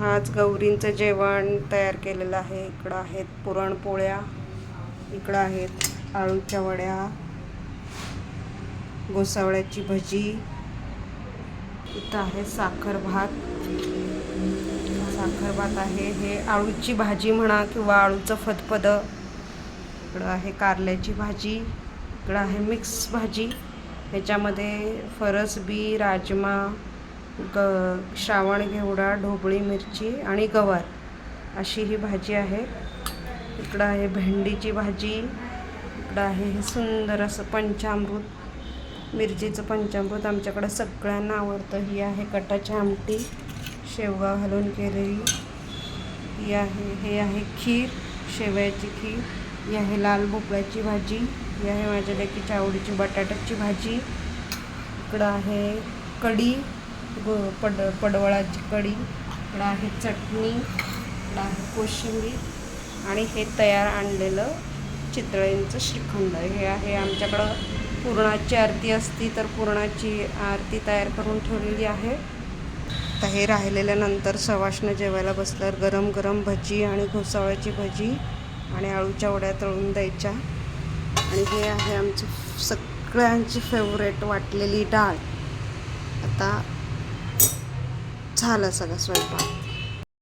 आज गौरींचं जेवण तयार केलेलं आहे. इकडं आहेत पुरणपोळ्या इकडं आहेत आळूच्या वड्या गोसावळ्याची भजी इथं आहे साखर भात. साखर भात आहे हे आळूची भाजी म्हणा किंवा आळूचं फतफदं इकडं आहे कारल्याची भाजी इकडं आहे मिक्स भाजी. ह्याच्यामध्ये फरसबी राजमा ग श्रावण घेवडा ढोबळी मिरची आणि गवार अशी ही भाजी आहे. इकडं आहे भेंडीची भाजी इकडं आहे हे सुंदर असं पंचामृत मिरचीचं पंचामृत. आमच्याकडं सगळ्यांना आवडतं. ही आहे कटाची आमटी शेवगा घालून केलेली. ही आहे हे आहे खीर शेवयाची खीर. ही आहे लाल भोपळ्याची भाजी. ही आहे माझ्या लेकीच्या आवडीची बटाट्याची भाजी. इकडं आहे कढी. गो पड पडवळाची कढी इकडं आहे चटणी इकडं आहे कोशिंबीर आणि हे तयार आणलेलं चितळेंचं श्रीखंड. हे आहे आमच्याकडं पुरणाची आरती असती तर पुरणाची आरती तयार करून ठेवलेली आहे. तर हे राहिलेल्यानंतर सवाशनं जेवायला बसल्यावर गरम गरम भजी आणि घोसाळ्याची भजी आणि आळूच्या वड्या तळून द्यायच्या. आणि हे आहे आमची सगळ्यांची फेवरेट वाटलेली डाळ. आता झालं सगळं स्वयंपाक.